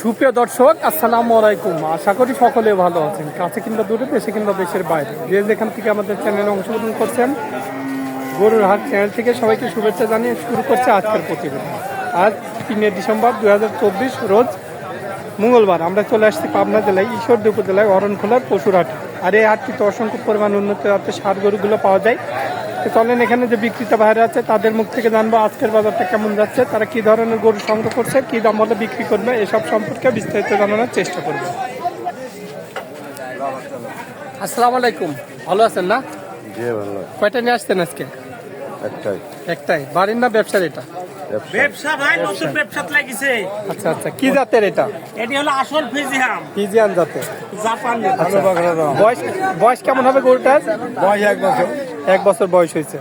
সুপ্রিয় দর্শক, আসসালামু আলাইকুম। আশা করি সকলে ভালো আছেন। কাছে কিংবা দূরে, দেশে কিংবা দেশের বাইরে। যে যেখান থেকে আমাদের চ্যানেলে অংশগ্রহণ করছেন, গরুর হাট চ্যানেল থেকে সবাইকে শুভেচ্ছা জানিয়ে শুরু করছে আজকের প্রতিবেদন। আজ তিনে ডিসেম্বর দু হাজার চব্বিশ রোজ মঙ্গলবার। আমরা চলে আসছি পাবনা জেলায়, ঈশ্বরদী উপজেলায়, অরণখোলার পশুর হাট আর এই হাটটিতে অসংখ্য পরিমাণ উন্নত জাতের সার গরুগুলো পাওয়া যায়। চলেন এখানে যে বিক্রেতা বাইরে আছে তাদের মুখ থেকে জানব আজকের বাজারটা কেমন যাচ্ছে তারা কি ধরনের গরু সংগ্রহ করছে কি দাম বলে বিক্রি করবে এসব সম্পর্কে বিস্তারিত জানানোর চেষ্টা করবে। আসসালামু আলাইকুম। ভালো আছেন না? জি কয়টা নিয়ে আসছেন আজকে? একটাই। একটাই। বাড়ির না ব্যবসার এটা? ব্যবসা। ব্যবসা ভাই নতুন ব্যবসাত লাগিছে। আচ্ছা আচ্ছা। কি জাতের এটা? এটি হলো আসল ফিজিয়াম ফিজিয়ান জাতের। জাপান আচ্ছা। বয়স বয়স কেমন হবে গরুটার? বয়স এক বছর। এক বছর বয়স হয়েছে।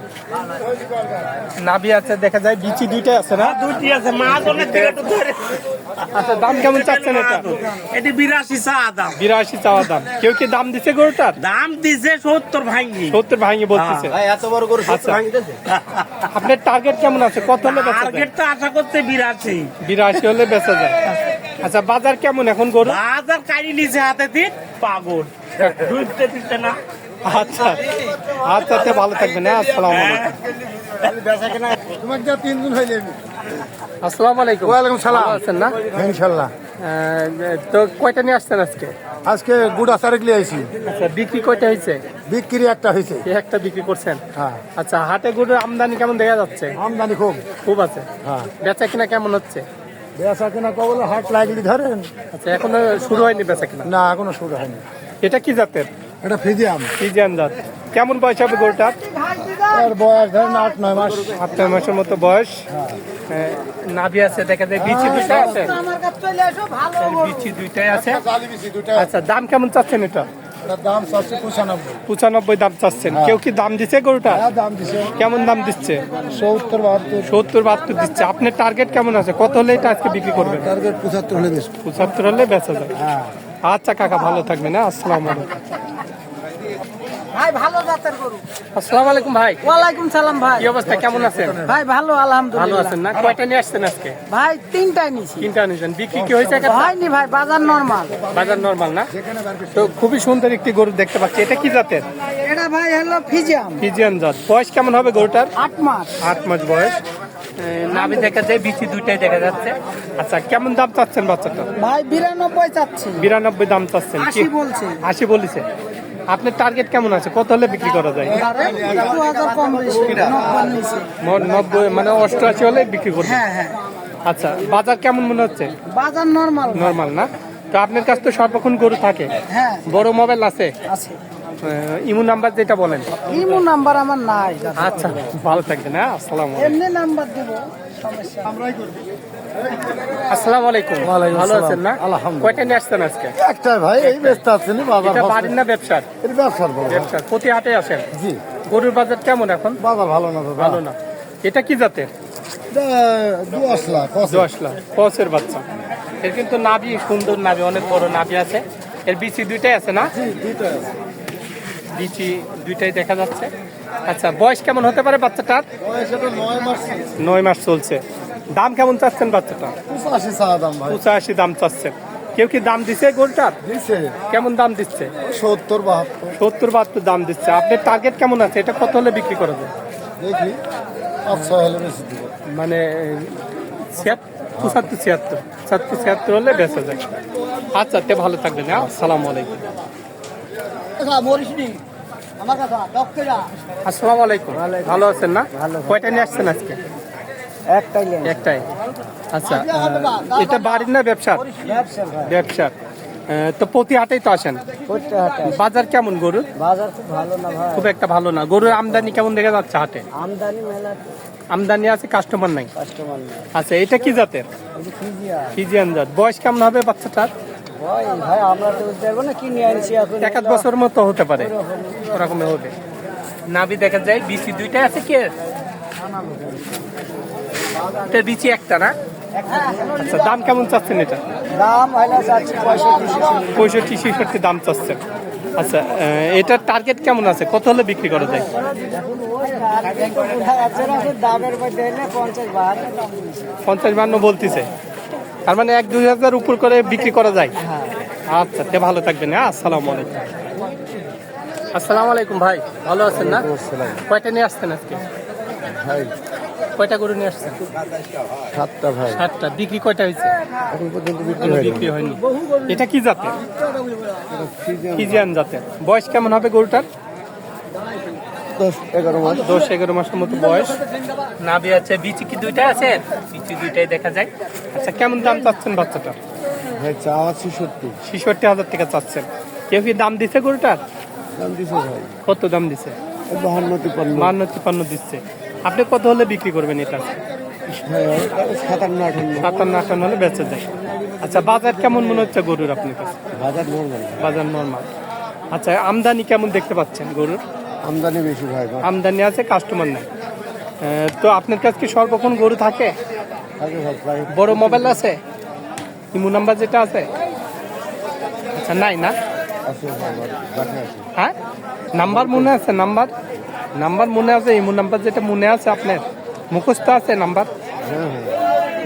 নাভি আছে দেখা যায় বিচি দুইটা আছে না? দুইটি আছে মা দলের দিকে তো ধরে। আচ্ছা দাম কেমন চাচ্ছেন এটা? এটি বিরাশি চা দাম। বিরাশি চাওয়া দাম। কেউ কি দাম দিছে গরুটার? দাম দিছে সত্তর ভাঙ্গি। সত্তর ভাঙি বলতেছে। এত বড় করে আচ্ছা। আপনার টার্গেট কেমন আছে? কত হলে বেচা টার্গেট তো আশা করতে বিরাশি। বিরাশি হলে বেচা যায়। আচ্ছা বাজার কেমন এখন গরু? বাজার কাড়ি নিছে হাতে দিন পাগল। ঢুকতে দিতে না। আচ্ছা আচ্ছা আচ্ছা ভালো থাকবেন হ্যাঁ আসসালামু আলাইকুম। তোমার যা তিন দিন হয়ে যাবে আসসালামু আলাইকুম। ওয়ালাইকুম সালাম। আছেন না? ইনশাল্লাহ। তো কয়টা নিয়ে আসছেন আজকে? আজকে গুড়া সারেক লিয়ে আইছি। আচ্ছা বিক্রি কয়টা হয়েছে বিক্রি একটা হয়েছে একটা বিক্রি করছেন? হ্যাঁ। আচ্ছা হাটে গরুর আমদানি কেমন দেখা যাচ্ছে? আমদানি খুব। খুব আছে। হ্যাঁ। বেচা কিনা কেমন হচ্ছে? বেচা কিনা কবলে হাট লাগলি ধরেন। আচ্ছা এখনও শুরু হয়নি বেচা কিনা? না এখনও শুরু হয়নি। এটা কি জাতের? এটা ফিজিয়াম। ফিজিয়ান জাত। কেমন বয়স হবে গরুটার? এর বয়স ধরেন আট নয় মাস। আট নয় মাসের মতো বয়স। নাভি আছে দেখা যায় বিচি দুইটাই আছে। বিচি দুইটাই আছে। আচ্ছা দাম কেমন চাচ্ছেন এটা? দাম পঁচানব্বই। পঁচানব্বই দাম চাচ্ছেন। কেউ কি দাম দিচ্ছে গরুটা? হ্যাঁ দাম কেমন দাম দিচ্ছে? সত্তর বাহাত্তর। সত্তর বাহাত্তর দিচ্ছে। আপনার টার্গেট কেমন আছে? কত হলে এটা আজকে বিক্রি করবেন? টার্গেট পঁচাত্তর হলে বেশ পঁচাত্তর হলে বেচা যায়। হ্যাঁ। আচ্ছা কাকা ভালো থাকবেন হ্যাঁ? আসসালামু আলাইকুম। ভাই ভালো জাতের গরু। আসসালামু আলাইকুম ভাই। ওয়ালাইকুম সালাম ভাই। কি অবস্থা? কেমন আছেন? ভাই ভালো ভালো আছেন না? কয়টা নিয়ে আসছেন আজকে? ভাই তিনটা নিয়েছেন। বিক্রি কি হয়েছে? হয়নি ভাই বাজার নরমাল। বাজার নর্মাল না? তো খুবই সুন্দর একটি গরু দেখতে পাচ্ছি। এটা কি জাতের? এটা ভাই হলো ফিজিয়াম। ফিজিয়ান জাত। বয়স কেমন হবে গরুটার? আট মাস। আট মাস বয়স। নাভি দেখা যায় বিচি দুইটাই দেখা যাচ্ছে। আচ্ছা কেমন দাম চাচ্ছেন বাচ্চাটা? ভাই বিরানব্বই চাচ্ছি। বিরানব্বই দাম চাচ্ছেন আশি বলছে। আশি বলেছে। আপনার টার্গেট কেমন আছে? কত হলে বিক্রি করা যায়? নব্বই মানে অষ্টআশি হলে বিক্রি করবে। হ্যাঁ হ্যাঁ। আচ্ছা বাজার কেমন মনে হচ্ছে? বাজার নরমাল নর্মাল না? তো আপনার কাছে তো সর্বক্ষণ গরু থাকে। হ্যাঁ। বড় মোবাইল আছে? আছে। ইমু নাম্বার যেটা বলেন। ইমো নাম্বার আমার নাই আচ্ছা ভালো থাকবেন হ্যাঁ আসসালাম এমনি নাম্বার দিব সমস্যা আসসালামু আলাইকুম। ভালো আসসালাম। আছেন না? আলহামদুলিল্লাহ। কয়টা নিয়ে আসছেন আজকে? একটা ভাই এই ব্যস্ত আছেন বাজার এটা বাড়ির না ব্যবসার? এটা ব্যবসার ব্যবসার। প্রতি হাটে আসেন? জি। গরুর বাজার কেমন এখন? বাজার ভালো না ভালো না। এটা কি জাতের? এটা দু দশ লাখ কসের বাচ্চা। এর কিন্তু নাভি সুন্দর নাভি অনেক বড় নাভি আছে। এর বিচি দুইটাই আছে না? বিচি দুইটাই দেখা যাচ্ছে। আচ্ছা বয়স কেমন হতে পারে বাচ্চাটার? নয় মাস চলছে। দাম কেমন চাচ্ছেন বাচ্চাটা পঁচাশি দাম চাচ্ছেন। কেউ কি দাম দিছে গোলটার? কেমন দাম দিচ্ছে? সত্তর বাহাত্তর। সত্তর বাহাত্তর দাম দিচ্ছে। আপনার টার্গেট কেমন আছে? এটা কত হলে বিক্রি করা যায়? দেখি। মানে ছিয়াত্তর পঁচাত্তর ছিয়াত্তর। পঁচাত্তর ছিয়াত্তর হলে বেঁচে যায়। আচ্ছা তে ভালো থাকবেন হ্যাঁ? আসসালামু আলাইকুম। আসসালামু আলাইকুম। ভালো আছেন না? কয়টা নিয়ে আসছেন আজকে? একটাই একটাই। আচ্ছা এটা বাড়ির না ব্যবসা? ব্যবসার তো প্রতি হাটেই তো আসেন? বাজার কেমন গরুর? বাজার খুব ভালো না খুব একটা ভালো না। গরুর আমদানি কেমন দেখা যাচ্ছে হাটে? আমদানি মেলা আমদানি আছে কাস্টমার নাই? কাস্টমার আচ্ছা এটা কি জাতের? ফিজিয়ান জাত। বয়স কেমন হবে বাচ্চাটার? ভাই ভাই আমরা তো বুঝতে পারব না কি নিয়ে আনছি এখন? এক বছর মতো হতে পারে। ওরকম হবে। নাভি দেখা যায় বিচি আছে কে? এটা বিচি একটা না? আচ্ছা দাম কেমন চাচ্ছেন এটা? দাম পঁয়ষট্টি ছেষট্টি। দাম চাচ্ছেন। আচ্ছা এটার টার্গেট কেমন আছে? কত হলে বিক্রি করা যায়? বাহান্ন। পঞ্চাশ বান্ন বলতেছে। তার মানে এক দুই হাজার উপর করে বিক্রি করা যায়। আচ্ছা তে ভালো থাকবেন হ্যাঁ আসসালামু আলাইকুম। আসসালামু আলাইকুম ভাই ভালো আছেন না? কয়টা নিয়ে আসছেন আজকে? ভাই। কয়টা গরু নিয়ে আসছেন? সাতটা ভাই। সাতটা। বিক্রি কয়টা হয়েছে? এখন পর্যন্ত বিক্রি হয়নি। বিক্রি হয়নি। এটা কি জাতের? ফিজিয়ান জাতের। বয়স কেমন হবে গরুটার? দশ এগারো মাস। দশ এগারো মাসের মতো বয়স। নাভি আছে বিচি কি দুইটা আছে? বিচি দুইটাই দেখা যায় আচ্ছা কেমন দাম চাচ্ছেন বাচ্চাটা? ভাই চা সত্যি ছেষট্টি হাজার টাকা চাচ্ছেন। কেউ কি দাম দিছে গরুটার দাম দিছে ভাই। কত দাম দিছে? বাহান্ন তিপ্পান্ন। বান্ন তিপ্পান্ন দিচ্ছে। আপনি কত হলে বিক্রি করবেন এটা? সাতান্ন আটান্ন। সাতান্ন আটান্ন হলে বেঁচে যায়। আচ্ছা বাজার কেমন মনে হচ্ছে গরুর আপনার কাছে? বাজার নর্মাল বাজার নর্মাল আচ্ছা আমদানি কেমন দেখতে পাচ্ছেন গরুর? আমদানি বেশি ভাই আমদানি আছে কাস্টমার নাই। তো আপনার কাছে কি সর্বক্ষণ গরু থাকে? বড় মোবাইল আছে? ইমো নাম্বার যেটা আছে? আচ্ছা নাই না? হ্যাঁ? নাম্বার মনে আছে নাম্বার? নাম্বার মনে আছে ইমো নাম্বার যেটা মনে আছে আপনার? মুখস্থ আছে নাম্বার? হ্যাঁ হ্যাঁ।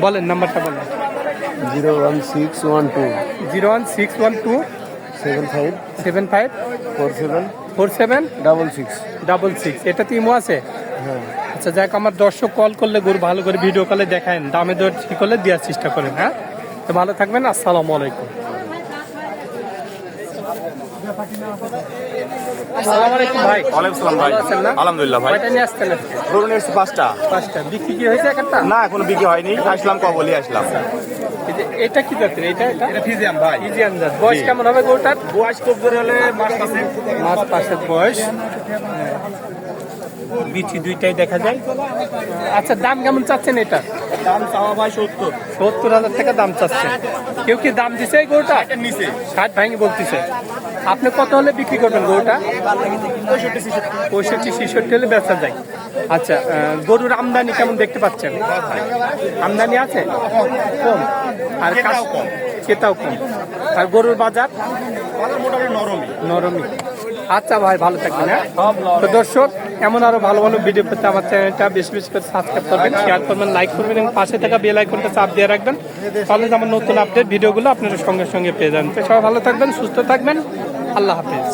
বলেন নাম্বারটা বলেন। Zero one six one two. Zero one six one two. Seven five. Seven five. Four seven. Four seven. Double six. Double six. এটাতে ইমো আছে? হ্যাঁ। আচ্ছা যাক আমার দর্শক কল করলে গরু ভালো করে ভিডিও কলে দেখায় দামে দর ঠিক করলে দেওয়ার চেষ্টা করেন হ্যাঁ? তো ভালো থাকবেন আসসালামু আলাইকুম। আসসালামু আলাইকুম ভাই। সালাম ভাই? আলহামদুলিল্লাহ ভাই। কয়টা নিয়ে আসছেন গরু নিয়ে এসেছি পাঁচটা। পাঁচটা। বিক্রি কি হয়েছে একটা না এখনও বিক্রি হয়নি। আসলাম কবলি আসলাম। এটা কি জাতের? এটা এটা? এটা ফিজিয়াম ভাই। জাত। বয়স কেমন হবে গরুটার? বয়স খুব জোরে হলে মাস পাশে। মাস পাশের বয়স। বিচি দুইটাই দেখা যায়। আচ্ছা দাম কেমন চাচ্ছেন এটা? দাম চাওয়া ভাই সত্তর। সত্তর হাজার টাকা দাম চাচ্ছে। কেউ কি দাম দিছে এই গরুটা? নিচে। ষাট ভাঙি বলতেছে। আপনি কত হলে বিক্রি করবেন গরুটা? পঁয়ষট্টি ছেষট্টি। হলে বেচা যায়। আচ্ছা গরুর আমদানি কেমন দেখতে পাচ্ছেন? আমদানি আছে? কম। আর ক্রেতাও কম। আর গরুর বাজার? নরমই। নরমই। আচ্ছা ভাই, ভালো থাকবেন হ্যাঁ? তো দর্শক, এমন আরও ভালো ভালো ভিডিও পেতে আমার চ্যানেলটা বেশি বেশি করে সাবস্ক্রাইব করবেন শেয়ার করবেন লাইক করবেন এবং পাশে থাকা বেল আইকনটা চাপ দিয়ে রাখবেন। তাহলে আমার নতুন আপডেট ভিডিওগুলো আপনারা সঙ্গে সঙ্গে পেয়ে যান সবাই ভালো থাকবেন, সুস্থ থাকবেন। আল্লাহ হাফেজ।